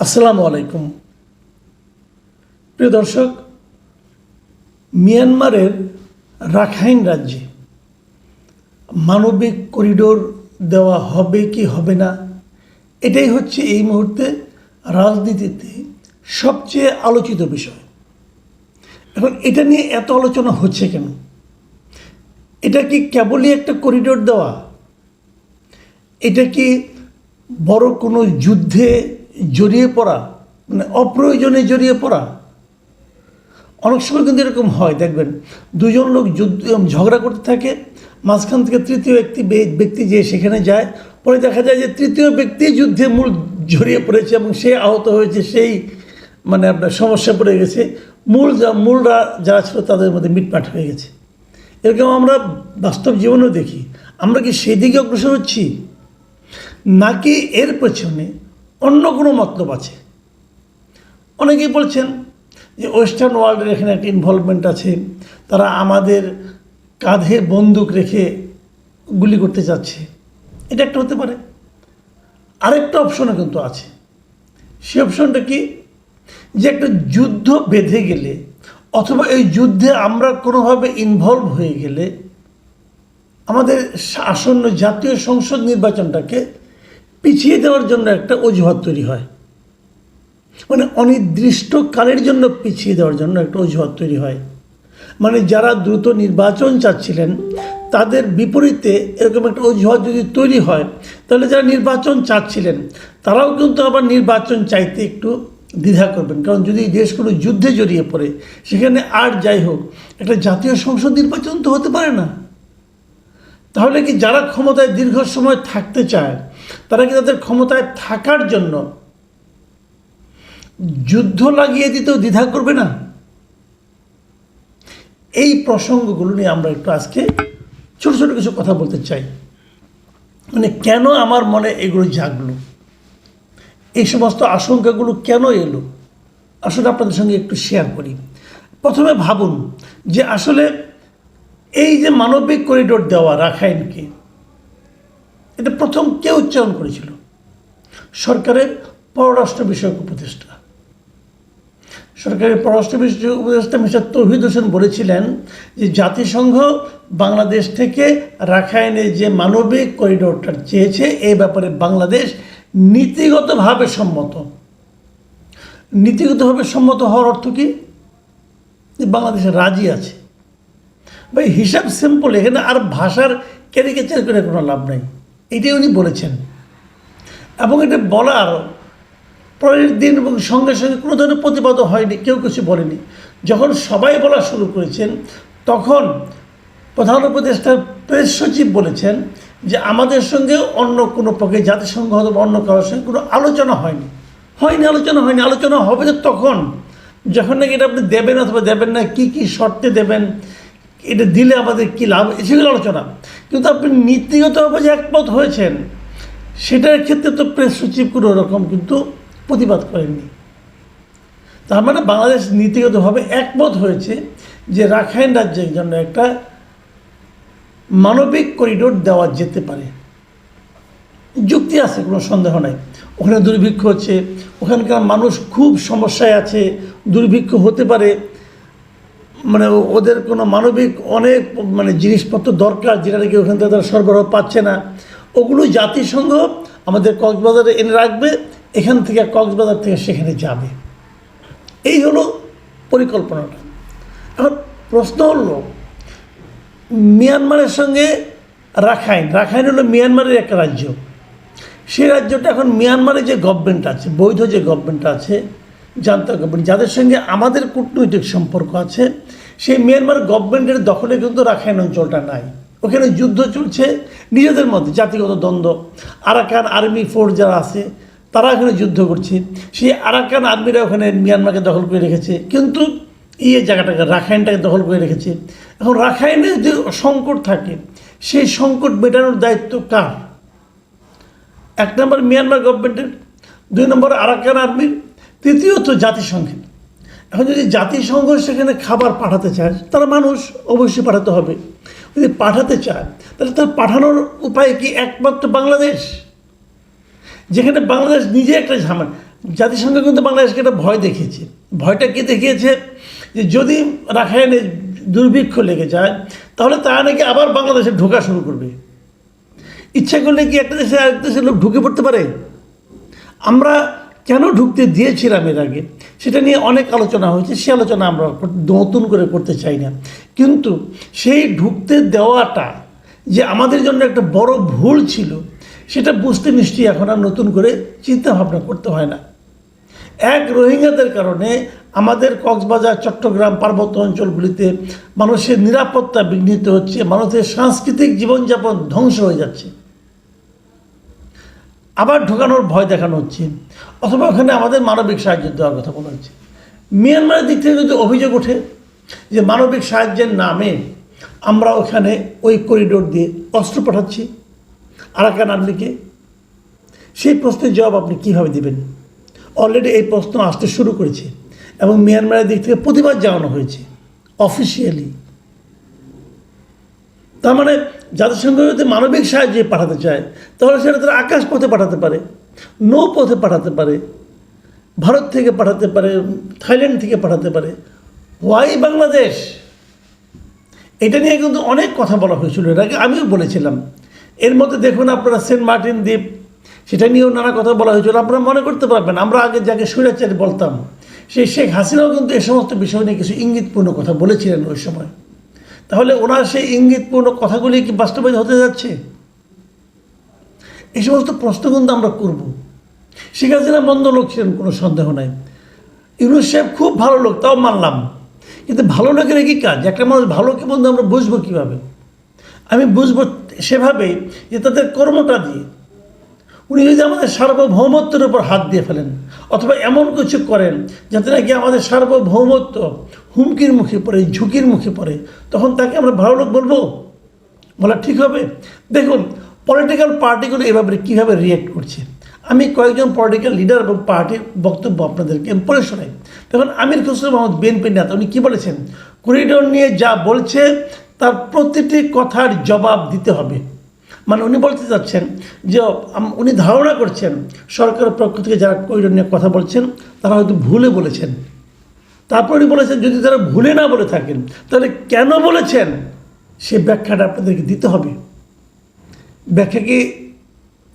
আসসালামু আলাইকুম। প্রিয় দর্শক, মিয়ানমারের রাখাইন রাজ্যে মানবিক করিডোর দেওয়া হবে কি হবে না, এটাই হচ্ছে এই মুহূর্তে রাজনীতিতে সবচেয়ে আলোচিত বিষয়। এখন এটা নিয়ে এত আলোচনা হচ্ছে কেন? এটা কি কেবলই একটা করিডোর দেওয়া? এটা কি বড় কোনো যুদ্ধে জড়িয়ে পড়া মানে অপ্রয়োজনে জড়িয়ে পড়া। অনেক সময় কিন্তু এরকম হয়, দেখবেন। দুজন লোক যুদ্ধ, ঝগড়া করতে থাকে, মাঝখান থেকে তৃতীয় বে- ব্যক্তি যে সেখানে যায়। পরে দেখা যায় যে তৃতীয় ব্যক্তি যুদ্ধে মূল জড়িয়ে পড়েছে এবং সে আহত হয়েছে, সেই মানে আপনার সমস্যা পড়ে গেছে। মূল যা, মূলরা যারা ছিল তাদের মধ্যে মিটমাট হয়ে গেছে। এরকম আমরা বাস্তব জীবনেও দেখি। আমরা কি সেই দিকে অগ্রসর হচ্ছি? নাকি এর পেছনে অন্য কোনো মতলব আছে। অনেকেই বলছেন যে ওয়েস্টার্ন ওয়ার্ল্ডের এখানে একটা ইনভলভমেন্ট আছে, তারা আমাদের কাঁধে বন্দুক রেখে গুলি করতে চাচ্ছে। এটা একটা হতে পারে। আরেকটা অপশনও কিন্তু আছে। সে অপশনটা কি? যে একটা যুদ্ধ বেঁধে গেলে অথবা এই যুদ্ধে আমরা কোনোভাবে ইনভলভ হয়ে গেলে আমাদের আসন্ন জাতীয় সংসদ নির্বাচনটাকে পিছিয়ে দেওয়ার জন্য একটা অজুহাত তৈরি হয়। মানে অনির্দিষ্টকালের জন্য পিছিয়ে দেওয়ার জন্য একটা অজুহাত তৈরি হয়। মানে যারা দ্রুত নির্বাচন চাচ্ছিলেন, তাদের বিপরীতে এরকম একটা অজুহাত যদি তৈরি হয়, তাহলে যারা নির্বাচন চাচ্ছিলেন, তারাও কিন্তু আবার নির্বাচন চাইতে একটু দ্বিধা করবেন। কারণ যদি দেশগুলো যুদ্ধে জড়িয়ে পড়ে, সেখানে আর যাই হোক, একটা জাতীয় সংসদ নির্বাচন তো হতে পারে না। তাহলে কি যারা ক্ষমতায় দীর্ঘ সময় থাকতে চায় তারা কি তাদের ক্ষমতায় থাকার জন্য যুদ্ধ লাগিয়ে দিতেও দ্বিধা করবে না? এই প্রসঙ্গগুলো নিয়ে আমরা একটু আজকে ছোট ছোট কিছু কথা বলতে চাই। মানে কেন আমার মনে এগুলো জাগলো? এই সমস্ত আশঙ্কাগুলো কেন এলো? আসলে আপনাদের সঙ্গে একটু শেয়ার করি। প্রথমে ভাবুন যে আসলে এই যে মানবিক করিডোর দেওয়া রাখাইনকে এটা প্রথম কে উচ্চারণ করেছিল। সরকারের পররাষ্ট্র বিষয়ক উপদেষ্টা। সরকারের পররাষ্ট্র বিষয়ক উপদেষ্টা মিস্টার তৌহিদ হোসেন বলেছিলেন যে জাতিসংঘ বাংলাদেশ থেকে রাখাইনে যে মানবিক করিডোরটা চেয়েছে এই ব্যাপারে বাংলাদেশ নীতিগতভাবে সম্মত। নীতিগতভাবে সম্মত হওয়ার অর্থ কি? বাংলাদেশ রাজি আছে। ভাই, হিসাব সিম্পল এখানে আর ভাষার ক্যারিকেচার করে কোনো লাভ নাই। এটাই উনি বলেছেন। এবং এটা বলার পরের দিন এবং সঙ্গে সঙ্গে কোনো ধরনের প্রতিবাদও হয়নি, কেউ কিছু বলেনি। যখন সবাই বলা শুরু করেছেন, তখন প্রধান উপদেষ্টার প্রেস সচিব বলেছেন যে আমাদের সঙ্গে অন্য কোনো পক্ষে, জাতিসংঘ অথবা অন্য কারোর সঙ্গে কোনো আলোচনা হয়নি। হয়নি, আলোচনা হয়নি, আলোচনা হবে তো তখন। যখন নাকি এটা আপনি দেবেন অথবা দেবেন না, কি কি শর্তে দেবেন এটা দিলে আমাদের কী লাভ? সেগুলো আলোচনা। কিন্তু আপনি নীতিগতভাবে যে একমত হয়েছেন, সেটার ক্ষেত্রে তো প্রেস সচিব কোনো রকম কিন্তু প্রতিবাদ করেননি। তার মানে বাংলাদেশ নীতিগতভাবে একমত হয়েছে যে রাখাইন রাজ্যের জন্য একটা মানবিক করিডোর দেওয়া যেতে পারে। যুক্তি আছে, কোনো সন্দেহ নাই। ওখানে দুর্ভিক্ষ হচ্ছে, ওখানকার মানুষ খুব সমস্যায় আছে, দুর্ভিক্ষ হতে পারে। মানে ওদের কোনো মানবিক অনেক মানে জিনিসপত্র দরকার যেটা নাকি ওখান থেকে তারা সরবরাহ পাচ্ছে না। ওগুলো জাতিসংঘ আমাদের কক্সবাজারে এনে রাখবে, এখান থেকে কক্সবাজার থেকে সেখানে যাবে। এই হলো পরিকল্পনাটা। এখন প্রশ্ন হলো, মিয়ানমারের সঙ্গে রাখাইন রাখাইন হলো মিয়ানমারের একটা রাজ্য। সেই রাজ্যটা এখন মিয়ানমারে যে গভর্নমেন্ট আছে, বৈধ যে গভর্নমেন্ট আছে জান্তা গভর্নমেন্ট যাদের সঙ্গে আমাদের কূটনৈতিক সম্পর্ক আছে, সেই মিয়ানমার গভর্নমেন্টের দখলে কিন্তু রাখাইন অঞ্চলটা নাই। ওখানে যুদ্ধ চলছে, নিজেদের মধ্যে জাতিগত দ্বন্দ্ব। আরাকান আর্মি ফোর্স যারা আছে, তারা এখানে যুদ্ধ করছে। সেই আরাকান আর্মিরা ওখানে মিয়ানমারকে দখল করে রেখেছে। কিন্তু ইয়ে জায়গাটাকে রাখাইনটাকে দখল করে রেখেছে। এখন রাখাইনের যে সংকট থাকে, সেই সংকট মেটানোর দায়িত্ব কার? এক নম্বর মিয়ানমার গভর্নমেন্টের দুই নম্বর আরাকান আর্মির তৃতীয়ত জাতিসংঘের এখন যদি জাতিসংঘ সেখানে খাবার পাঠাতে চায়, তারা মানুষ অবশ্যই পাঠাতে হবে। যদি পাঠাতে চায়, তাহলে তার পাঠানোর উপায় কি একমাত্র বাংলাদেশ? যেখানে বাংলাদেশ নিজে একটা ঝামেলা। জাতিসংঘ কিন্তু বাংলাদেশকে একটা ভয় দেখিয়েছে। ভয়টা কি দেখিয়েছে? যে যদি রাখায়নে দুর্ভিক্ষ লেগে যায়, তাহলে তারা নাকি আবার বাংলাদেশে ঢোকা শুরু করবে। ইচ্ছা করলে কি একটা দেশে আরেক দেশের লোক ঢুকে পড়তে পারে? আমরা কেন ঢুকতে দিয়েছিলাম এর আগে? সেটা নিয়ে অনেক আলোচনা হয়েছে, সে আলোচনা আমরা নতুন করে করতে চাই না। কিন্তু সেই ঢুকতে দেওয়াটা যে আমাদের জন্য একটা বড় ভুল ছিল, সেটা বুঝতে নিশ্চয়ই এখন আর নতুন করে চিন্তা ভাবনা করতে হয় না। এক রোহিঙ্গাদের কারণে আমাদের কক্সবাজার, চট্টগ্রাম পার্বত্য অঞ্চলগুলিতে মানুষের নিরাপত্তা বিঘ্নিত হচ্ছে, মানুষের সাংস্কৃতিক জীবনযাপন ধ্বংস হয়ে যাচ্ছে। আবার ঢোকানোর ভয় দেখানো হচ্ছে। অথবা ওখানে আমাদের মানবিক সাহায্য দেওয়ার কথা বলা হচ্ছে। মিয়ানমারের দিক থেকে যদি অভিযোগ ওঠে যে মানবিক সাহায্যের নামে আমরা ওখানে ওই করিডোর দিয়ে অস্ত্র পাঠাচ্ছি আরাকান আর্মিকে, সেই প্রশ্নের জবাব আপনি কীভাবে দিবেন? অলরেডি এই প্রশ্ন আসতে শুরু করেছে এবং মিয়ানমারের দিক থেকে প্রতিবাদ জানানো হয়েছে অফিসিয়ালি তার মানে জাতিসংঘ যদি মানবিক সাহায্যে পাঠাতে চায়, তাহলে সেটা তারা আকাশ পথে পাঠাতে পারে নৌ পথে পাঠাতে পারে, ভারত থেকে পাঠাতে পারে, থাইল্যান্ড থেকে পাঠাতে পারে। ওয়াই বাংলাদেশ? এটা নিয়ে কিন্তু অনেক কথা বলা হয়েছিল, এর আগে আমিও বলেছিলাম। এর মধ্যে দেখুন আপনারা সেন্ট মার্টিন দ্বীপ, সেটা নিয়েও নানা কথা বলা হয়েছিল, আপনারা মনে করতে পারবেন, আমরা আগে যাকে সুরাচারি বলতাম, সেই শেখ হাসিনাও কিন্তু এ সমস্ত বিষয় নিয়ে কিছু ইঙ্গিতপূর্ণ কথা বলেছিলেন ওই সময়। তাহলে ওনার সেই ইঙ্গিতপূর্ণ কথাগুলি কি বাস্তবায়িত হতে যাচ্ছে? এই সমস্ত প্রশ্ন কিন্তু আমরা করব। শেখ মন্দ লোক ছিলেন, কোনো সন্দেহ নাই। ইউনুস সাহেব খুব ভালো লোক, তাও মানলাম। কিন্তু ভালো লোকের কি কাজ, একটা মানুষ ভালো কি বন্ধু আমরা বুঝব কীভাবে? আমি বুঝব সেভাবে যে তাদের কর্মটা দিয়ে উনি যদি আমাদের সার্বভৌমত্বের উপর হাত দিয়ে ফেলেন, অথবা এমন কিছু করেন যাতে নাকি আমাদের সার্বভৌমত্ব হুমকির মুখে পড়ে, ঝুঁকির মুখে পড়ে, তখন তাকে আমরা ভালো লোক বলব? বলা ঠিক হবে? দেখুন পলিটিক্যাল পার্টিগুলো এভাবে কীভাবে রিয়েক্ট করছে? আমি কয়েকজন পলিটিক্যাল লিডার এবং পার্টির বক্তব্য আপনাদেরকে পড়ে শোনাই। দেখুন, আমির খসরু মোহাম্মদ বিএনপি নেতা, উনি কী বলেছেন? করিডোর নিয়ে যা বলছে, তার প্রতিটি কথার জবাব দিতে হবে। মানে উনি বলতে চাচ্ছেন যে উনি ধারণা করছেন, সরকারের পক্ষ থেকে যারা করিডোর নিয়ে কথা বলছেন, তারা হয়তো ভুলে বলেছেন। তারপর উনি বলেছেন, যদি তারা ভুলে না বলে থাকেন, তাহলে কেন বলেছেন? সে ব্যাখ্যাটা আপনাদেরকে দিতে হবে। ব্যাখ্যা কি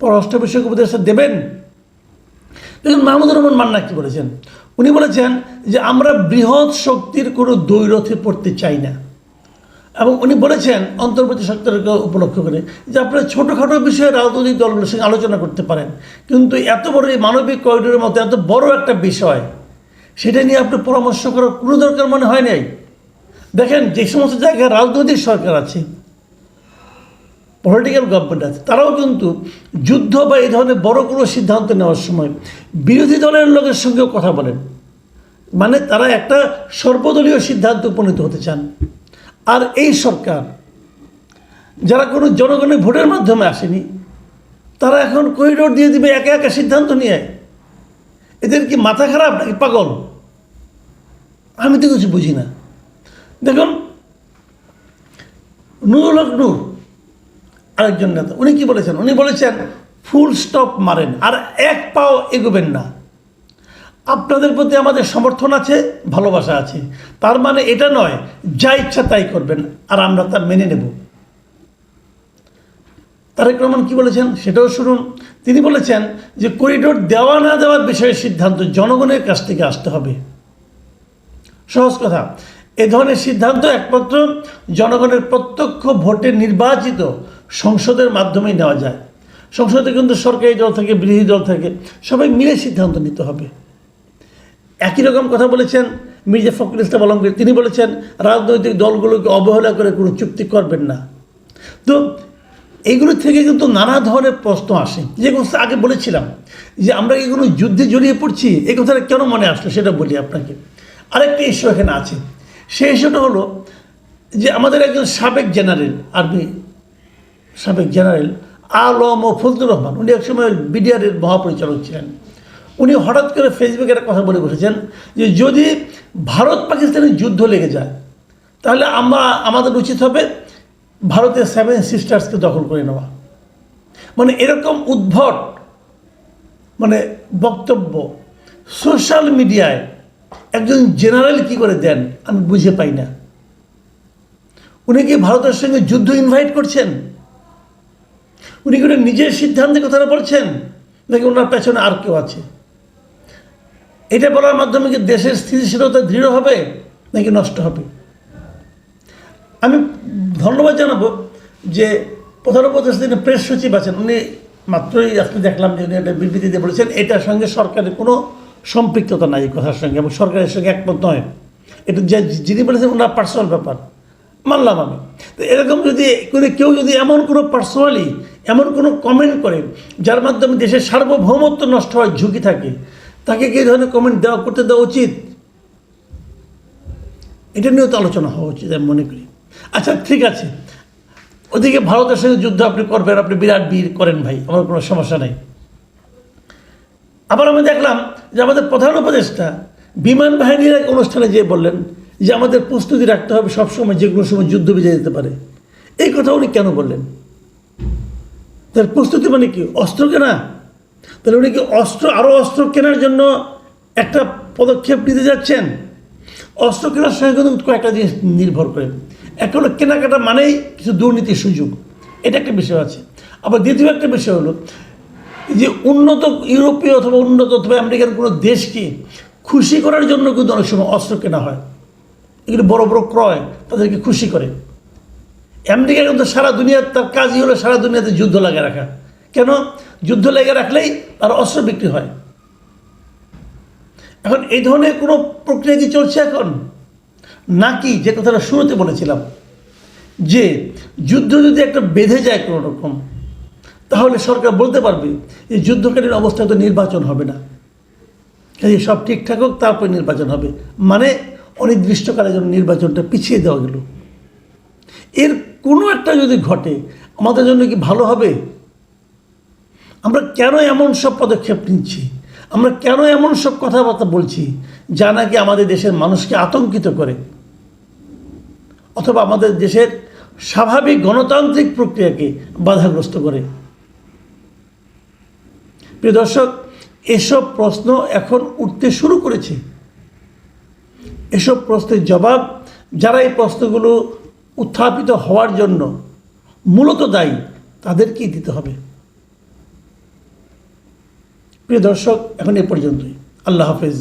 পররাষ্ট্র বিষয়ক উপদেষ্টা দেবেন। দেখুন, মাহমুদুর রহমান মান্না কি বলেছেন? উনি বলেছেন যে, আমরা বৃহৎ শক্তির কোনো দৈরথে পড়তে চাই না। এবং উনি বলেছেন, অন্তর্বর্তী সরকারকে উপলক্ষ করে, যে আপনারা ছোটোখাটো বিষয়ে রাজনৈতিক দলগুলোর সঙ্গে আলোচনা করতে পারেন। কিন্তু এত বড় এই মানবিক করিডোরের মতো, এত বড় একটা বিষয় সেটা নিয়ে আপনি পরামর্শ করার কোনো দরকার মনে হয় নাই। দেখেন, যে সমস্ত জায়গায় রাজনৈতিক সরকার আছে পলিটিক্যাল গভর্নমেন্ট আছে, তারাও কিন্তু যুদ্ধ বা এই ধরনের বড় কোনো সিদ্ধান্ত নেওয়ার সময় বিরোধী দলের লোকের সঙ্গেও কথা বলেন। মানে তারা একটা সর্বদলীয় সিদ্ধান্ত উপনীত হতে চান। আর এই সরকার, যারা কোনো জনগণের ভোটের মাধ্যমে আসেনি, তারা এখন করিডোর দিয়ে দিবে, একা একা সিদ্ধান্ত নিয়ে এদের কি মাথা খারাপ নাকি পাগল? আমি তো কিছু বুঝি না। দেখুন, নুরুল হক নূর, আরেকজন নেতা, উনি কি বলেছেন? উনি বলেছেন, ফুল স্টপ মারেন, আর এক পাও এগোবেন না। আপনাদের প্রতি আমাদের সমর্থন আছে, ভালোবাসা আছে। তার মানে এটা নয়, যা ইচ্ছা তাই করবেন, আর আমরা তা মেনে নেব। তারেক রহমান কি বলেছেন? সেটাও শুনুন। তিনি বলেছেন যে, করিডোর দেওয়া না দেওয়ার বিষয়ে সিদ্ধান্ত জনগণের কাছ থেকে আসতে হবে। সহজ কথা। এ ধরনের সিদ্ধান্ত একমাত্র জনগণের প্রত্যক্ষ ভোটে নির্বাচিত সংসদের মাধ্যমেই নেওয়া যায়। সংসদে কিন্তু সরকারি দল থেকে, বিরোধী দল থেকে, সবাই মিলে সিদ্ধান্ত নিতে হবে। একই রকম কথা বলেছেন মির্জা ফখরুল ইসলাম আলমগীর। তিনি বলেছেন, রাজনৈতিক দলগুলোকে অবহেলা করে কোনো চুক্তি করবেন না। তো এইগুলো থেকে কিন্তু নানা ধরনের প্রশ্ন আসে। যে কথা আগে বলেছিলাম যে আমরা কি কোনো যুদ্ধে জড়িয়ে পড়ছি? এই কথাটা কেন মনে আসলো সেটা বলি আপনাকে। আরেকটা ইস্যু এখানে আছে। সেই ইস্যুটা হলো যে আমাদের একজন সাবেক জেনারেল আর্মি সাবেক জেনারেল আলম ও ফজলুর রহমান, উনি একসময় বিডিআরের মহাপরিচালক ছিলেন। উনি হঠাৎ করে ফেসবুকে একটা কথা বলে বসেছেন যে যদি ভারত পাকিস্তানের যুদ্ধ লেগে যায়, তাহলে আমরা, আমাদের উচিত হবে ভারতের সেভেন সিস্টার্সকে দখল করে নেওয়া। মানে এরকম উদ্ভট মানে বক্তব্য সোশ্যাল মিডিয়ায় একজন জেনারেল কি করে দেন, আমি বুঝে পাই না। উনি কি ভারতের সঙ্গে যুদ্ধ ইনভাইট করছেন? উনি কি নিজের সিদ্ধান্তে কথাটা বলছেন, নাকি ওনার পেছনে আর কেউ আছে? এটা বলার মাধ্যমে কি দেশের স্থিতিশীলতা দৃঢ় হবে, নাকি নষ্ট হবে? আমি ধন্যবাদ জানাব যে প্রধান উপদেষ্টা যিনি প্রেস সচিব আছেন, উনি মাত্রই আজকে দেখলাম যে উনি একটা বিবৃতিতে বলেছেন, এটার সঙ্গে সরকারের কোনো সম্পৃক্ততা নাই এই কথার সঙ্গে, এবং সরকারের সঙ্গে একমত নয়। এটা যে যিনি বলেছেন ওনার পার্সোনাল ব্যাপার। মানলাম আমি। তো এরকম যদি কোনো কেউ যদি এমন কোনো পার্সোনালি এমন কোনো কমেন্ট করে, যার মাধ্যমে দেশের সার্বভৌমত্ব নষ্ট হওয়ার ঝুঁকি থাকে, তাকে কি ধরনের কমেন্ট দেওয়া করতে দেওয়া উচিত? এটা নিয়েও তো আলোচনা হওয়া উচিত, আমি মনে করি। আচ্ছা ঠিক আছে। ওদিকে ভারতের সঙ্গে যুদ্ধ আপনি করবেন, আপনি বিরাট বীর করেন ভাই, আমার কোনো সমস্যা নেই। আবার আমি দেখলাম যে আমাদের প্রধান উপদেষ্টা বিমান বাহিনীর এক অনুষ্ঠানে যেয়ে বললেন যে আমাদের প্রস্তুতি রাখতে হবে সবসময়, যে কোনো সময় যুদ্ধ বিজয় যেতে পারে। এই কথা উনি কেন বললেন? তার প্রস্তুতি মানে কি? অস্ত্র কেনা? তাহলে উনি কি অস্ত্র আরও অস্ত্র কেনার জন্য একটা পদক্ষেপ নিতে যাচ্ছেন? অস্ত্র কেনার সঙ্গে কিন্তু কয়েকটা জিনিস নির্ভর করে। একটা হলো কেনাকাটা মানেই কিছু দুর্নীতির সুযোগ। এটা একটা বিষয় আছে। আবার দ্বিতীয় একটা বিষয় হলো যে উন্নত ইউরোপীয় অথবা উন্নত অথবা আমেরিকান কোনো দেশকে খুশি করার জন্য কিন্তু অনেক সময় অস্ত্র কেনা হয়। এগুলো বড় বড় ক্রয়, তাদেরকে খুশি করে। আমেরিকা কিন্তু সারা দুনিয়ার তার কাজই হলো সারা দুনিয়াতে যুদ্ধ লাগিয়ে রাখা। কেন? যুদ্ধ লেগে রাখলেই তার অস্ত্র বিক্রি হয়। এখন এই ধরনের কোনো প্রক্রিয়া কি চলছে এখন? নাকি যে কথাটা শুরুতে বলেছিলাম, যে যুদ্ধ যদি একটা বেঁধে যায় কোনো রকম তাহলে সরকার বলতে পারবে যে যুদ্ধকালীন অবস্থায় তো নির্বাচন হবে না। কাজে সব ঠিকঠাক হোক, তারপর নির্বাচন হবে। মানে অনির্দিষ্টকালের জন্য নির্বাচনটা পিছিয়ে দেওয়া গেল। এর কোনো একটা যদি ঘটে, আমাদের জন্য কি ভালো হবে? আমরা কেন এমন সব পদক্ষেপ নিচ্ছি? আমরা কেন এমন সব কথাবার্তা বলছি যা নাকি আমাদের দেশের মানুষকে আতঙ্কিত করে? অথবা আমাদের দেশের স্বাভাবিক গণতান্ত্রিক প্রক্রিয়াকে বাধাগ্রস্ত করে? প্রিয় দর্শক, এসব প্রশ্ন এখন উঠতে শুরু করেছে। এসব প্রশ্নের জবাব যারা এই প্রশ্নগুলো উত্থাপিত হওয়ার জন্য মূলত দায়ী, তাদেরকেই দিতে হবে। প্রিয় দর্শক, এখন এ পর্যন্তই। আল্লাহ হাফেজ।